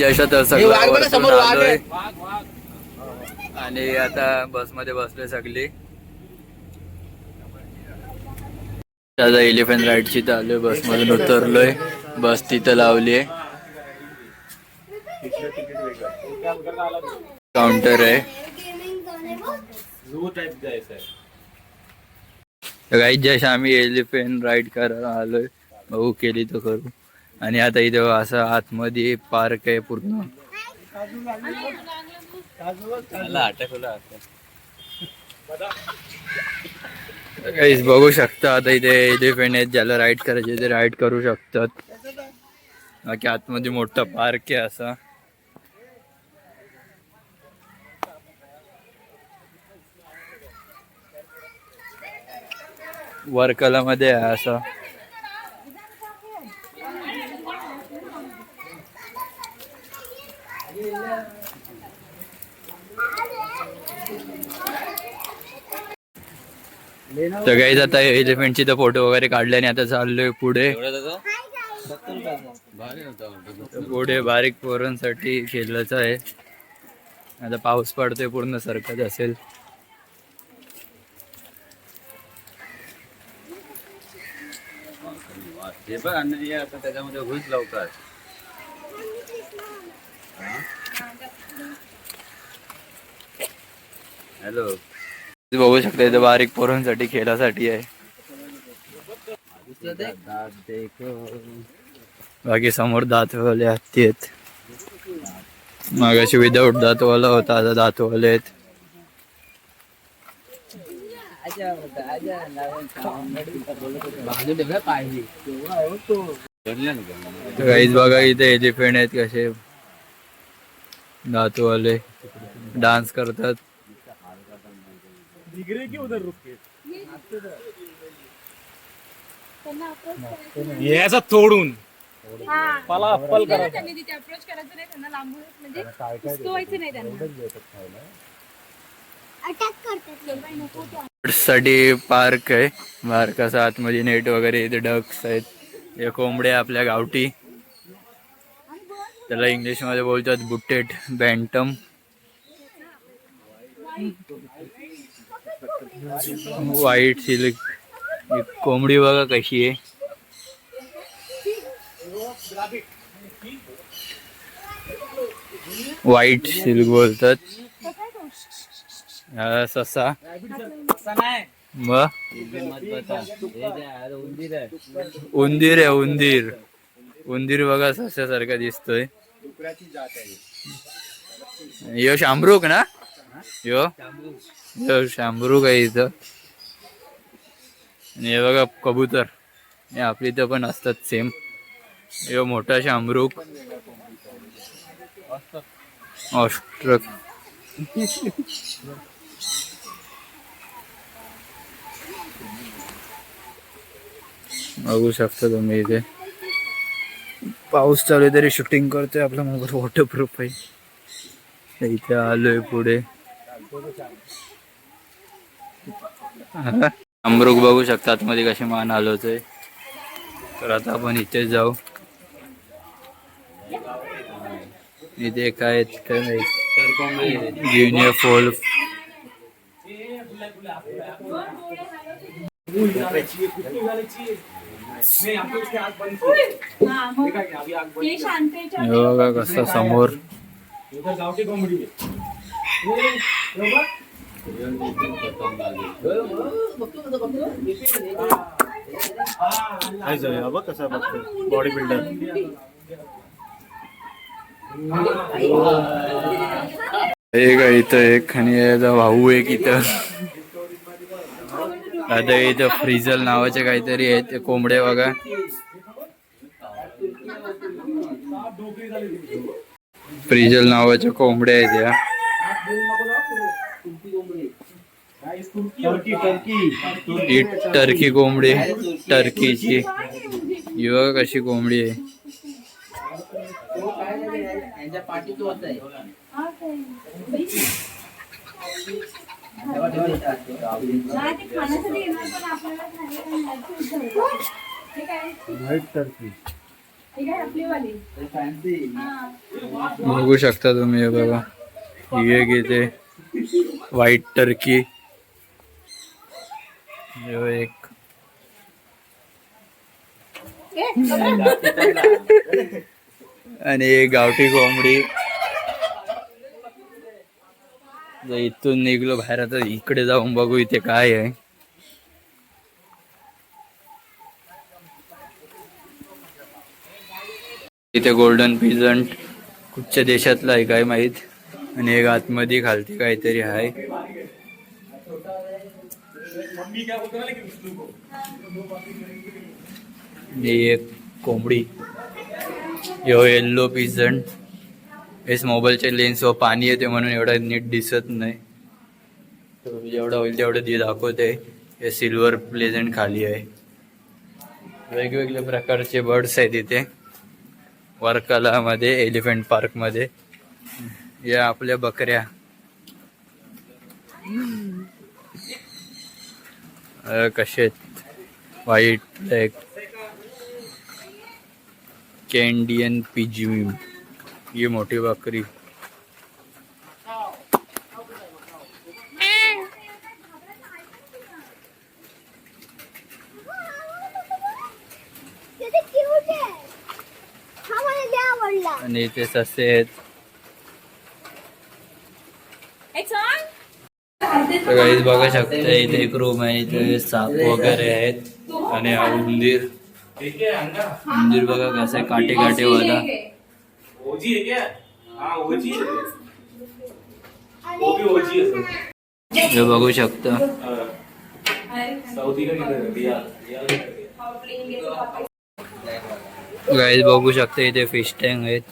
जशा तर सगळं वाघ बघा, वरतून समोर वाघ आलोय. आहे. आणि आता बसमध्ये बसलोय सगळी आता एलिफंट राईडची तर आलोय बस मधून उतरलोय. बस तिथं लावलीये. काउंटर आहे. काही जश आम्ही एलिफंट राईड करायला आलोय. बघू केली तर करू. आणि आता इथं असं आतमध्ये पार्क आहे पूर्ण. काहीच बघू शकता आता इथे एलिफंट आहेत ज्याला राईड करायचे ते राईड करू शकतात. बाकी आतमध्ये मोठा पार्क आहे असा. वर्कला मध्ये आहे असं. तर काही आता एलिफंटची तर फोटो वगैरे काढले आणि आता चाललोय पुढे. पुढे बारीक पोरांसाठी खेळायचं आहे. आता पाऊस पडतोय पूर्ण सरकत असेल. त्याच्यामध्ये घुस लावतात. हॅलो बघू शकता इथं बारीक पोरांसाठी खेळासाठी आहे. बाकी समोर दातवाले हत्ती आहेत. मागाशी विदाऊट दातवाला होता आता दातवाले आहेत. बघा इथे एलिफंट आहेत कसे. दातवाले डान्स करतात. याचा तोडून. मला अप्पल करा. त्यांनी तिथे अप्रोच करायचं नाही त्यांना लांबून म्हणजे हुसकवायचं नाही त्यांना अटॅक करतात साठी पार्क आहे. पार्काचा आतमध्ये नेट वगैरे इथे डक्स आहेत. हे कोंबडे आपल्या गावठी. त्याला इंग्लिशमध्ये बोलतात बुटेट बँटम व्हाईट सिल्क. कोंबडी बघा कशी आहे. व्हाईट सिल्क बोलतात. हा ससा. मग उंदीर आहे उंदीर. उंदीर बघा सस्यासारखा दिसतोय. यो शामरूक ना? यो? यो शामरूक आहे इथं. आणि हे बघा कबूतर. हे आपली इथं पण असतात सेम यो मोठा शामरूक ऑस्ट्रक. बघू शकता तुम्ही इथे. पाऊस चालू आहे तरी शूटिंग करतोय आपला मोबाईल वॉटरप्रूफ आहे. इथे आलोय पुढे. अमरुक बघू शकता आतमध्ये कसे मान आलोच तर आता आपण इथे जाऊ. इथे काय आहेत काय नाही ज्युनियर फोल बघा कसं समोर. बघ. कसा बघतो. बॉडी बिल्डर एक इथं एक आणि याचा भाऊ एक इथं. आता इथं फ्रिजल नावाचे काहीतरी आहेत ते कोंबडे बघा. फ्रिजल नावाच्या कोंबड्या आहेत या. ही टर्की कोंबडी टर्कीची. युवा कशी कोंबडी आहे. बघू शकता तुम्ही बाबा बघा. ही एक व्हाईट टर्की एक. आणि एक गावठी कोंबडी जर इथून निघलो बाहेर आता इकडे जाऊन बघू इथे काय आहे. इथे गोल्डन पिझंट कुठच्या देशातला आहे काय माहीत? आणि एक आतमध्ये खालती काहीतरी आहे. एक कोंबडी. यो येल्लो पिझंट हेच मोबाईलच्या लेन्सवर पाणी येते म्हणून एवढं नीट दिसत नाही. जेवढं होईल तेवढं ती दाखवते. हे सिल्वर प्लेझंट खाली आहे. वेगवेगळ्या प्रकारचे बर्ड्स आहेत इथे. वर्कलामध्ये एलिफंट पार्कमध्ये या आपल्या बकऱ्या. कसे आहेत? व्हाईट ब्लॅक कॅन्डियन पिजिम ही मोठी बकरी। आणि इथे ससे आहेत। एक काहीच बघू शकता इथे एक रूम आहे इथे साप वगैरे आहेत आणि हा उंदीर। उंदीर बघा कसं आहे काटे काटे वाला ओजी है क्या? हाँ ओजी है। वो भी ओजी है हे बघू शकता। है? गाईज बघू शकता इथे फिश टँक आहेत.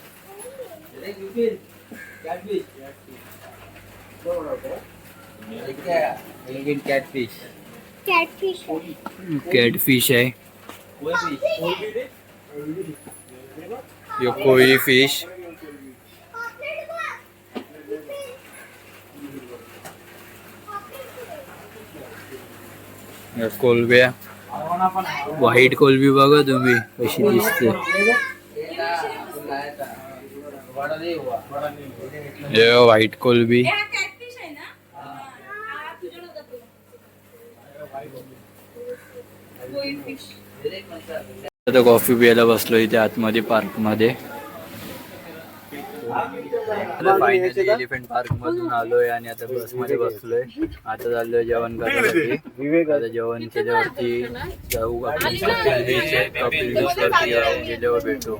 कॅटफिश कॅटफिश कॅटफिश आहे यो कोळी फिश कोलब्या व्हाईट कोलबी बघा तुम्ही कशी दिसते. हे व्हाईट कोलबी आता कॉफी प्यायला बसलो इथे आतमध्ये पार्कमध्ये एलिफंट पार्क मधून आलोय आणि आता बसमध्ये बसलोय. आता चाललोय जेवण करण्यासाठी आता जेवण केल्यावरती जाऊ आपण. कपिल बीच कपिल बीच वरती गेल्यावर भेटू.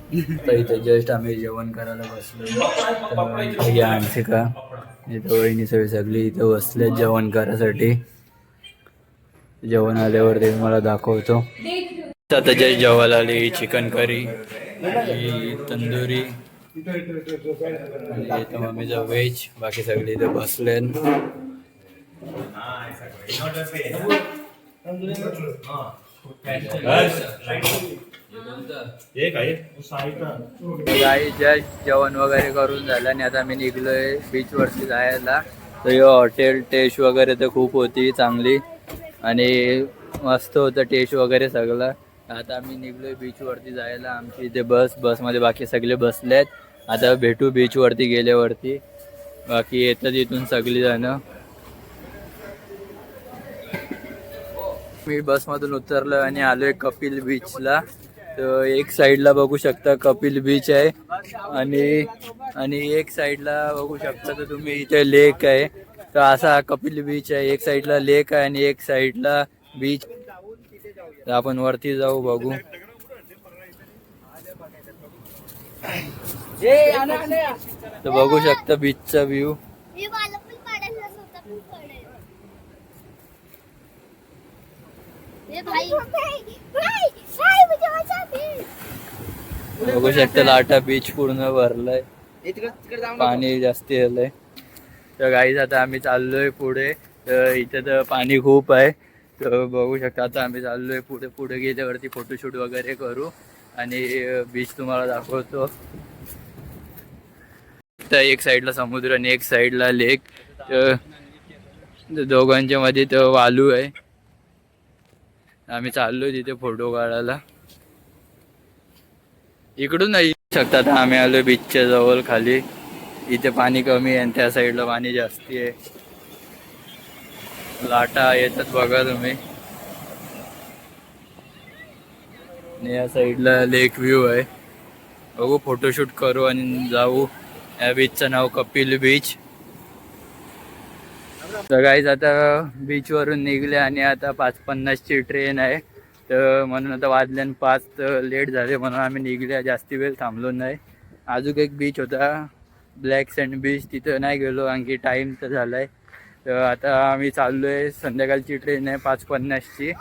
तर इथे जस्ट आम्ही जेवण करायला बसलोय. आणखी का. इथं वहिनी सगळी सगळी इथं बसले जेवण करायसाठी. जेवण आल्यावर ते मला दाखवतो. आता जय जेवायला आली चिकन करी तंदुरी. आणि मम्मीचं व्हेज बाकी सगळे इथे बसले गाई काही जस्ट जेवण वगैरे करून झालं आणि आता मी निघलोय बीच वरती जायला. तर हॉटेल टेस्ट वगैरे तर खूप होती चांगली. आणि मस्त होतं टेस्ट वगैरे सगळं. आता आम्ही निघलोय बीचवरती जायला. आमची इथे बस बसमध्ये बाकी सगळे बसलेत आता भेटू बीचवरती गेल्यावरती. बाकी येतात इथून सगळी जण मी बसमधून उतरलो आणि आलोय कपिल बीचला तर एक साईडला बघू शकता कपिल बीच आहे. आणि आणि एक साईडला बघू शकता तर तुम्ही इथे लेक आहे. तर असा कपिल बीच आहे. एक साईडला लेक आहे आणि एक साईडला बीच तर आपण वरती जाऊ बघू. तर बघू शकता बीचचा व्ह्यू हे बघू शकता लाटा बीच पूर्ण भरलाय. तिकडे तिकडे जाऊ पाणी जास्त आलंय. तर गाईज आता आम्ही चाललोय पुढे. तर इथे तर पाणी खूप आहे. तर बघू शकता आता आम्ही आहे पुढे पुढे गेल्यावरती फोटोशूट वगैरे करू. आणि बीच तुम्हाला दाखवतो. तर एक साईडला समुद्र आणि एक साईडला लेक दोघांच्या मध्ये तर वालू आहे. आम्ही चाललो तिथे फोटो काढायला. इकडून नाही येऊ शकतात आम्ही आलो बीचच्या जवळ खाली. इथे पाणी कमी आहे आणि त्या साईडला पाणी जास्ती आहे. लाटा येतात बघा तुम्ही. आणि या साईडला लेक व्ह्यू आहे. बघू फोटोशूट करू आणि जाऊ. या बीचचं नाव कपिल बीच सगळीच आता बीचवरून निघले आणि आता पाच पन्नासची ट्रेन आहे. तर म्हणून आता वाजल्यान पाच तर लेट झाले म्हणून आम्ही निघले. जास्ती वेळ थांबलो नाही. अजून एक बीच होता. ब्लॅक सँड बीच तिथं नाही गेलो आणखी टाईम तर झाला आहे तर आता आम्ही चाललो आहे संध्याकाळची ट्रेन आहे पाच पन्नासची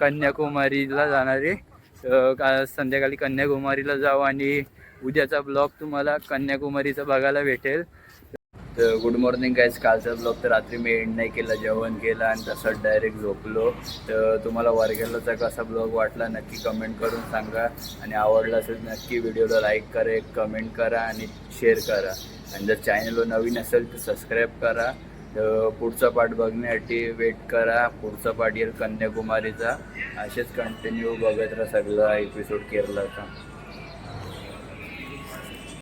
कन्याकुमारीला जाणारी. तर का संध्याकाळी कन्याकुमारीला जाऊ आणि उद्याचा ब्लॉग तुम्हाला कन्याकुमारीचा बघायला भेटेल. तर गुड मॉर्निंग गाईज कालचा ब्लॉग तर रात्री मी एंड नाही केला जेवण केलं आणि तसंच डायरेक्ट झोपलो. तर तुम्हाला वर्गेलाचा कसा ब्लॉग वाटला नक्की कमेंट करून सांगा. आणि आवडला असेल नक्की व्हिडिओला लाईक करा एक कमेंट करा आणि शेअर करा. आणि जर चॅनलवर नवीन असेल तर सबस्क्राईब करा. तर पुढचा पार्ट बघण्यासाठी वेट करा. पुढचा पार्ट येईल कन्याकुमारीचा. असेच कंटिन्यू बघत राहा सगळा एपिसोड केरलाचा